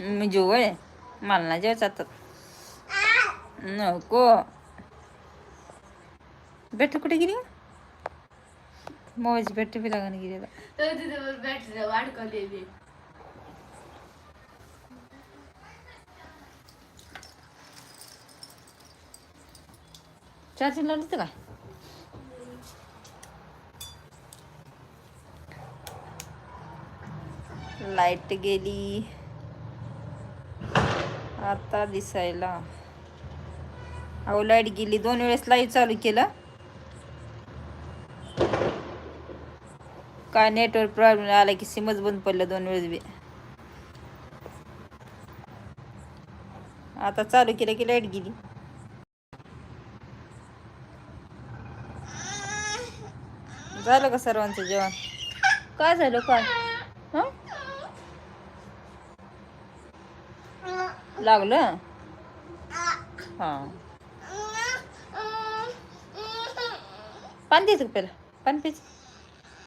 मी जेव आहे मला ना जेवायचं आता. नको. बॅटरी कुठे गेली? मोबाईलची बॅटरी बी लागून गेली. तर बॅटरी चार्जिंग लावली होती का? लाइट गेली. आता दिसायला. अहो लाइट गेली. दोन वेळेस लाइट चालू केलं. काय नेटवर्क प्रॉब्लेम आला की सिमच बंद पडलं दोन वेळेस बी. आता चालू केलं की लाइट गेली. झालं का सर्वांचं जेवण? काय झालं काय हं? लागलं? हा. पाणी द्यायचं पहिला. पाणी प्यायचं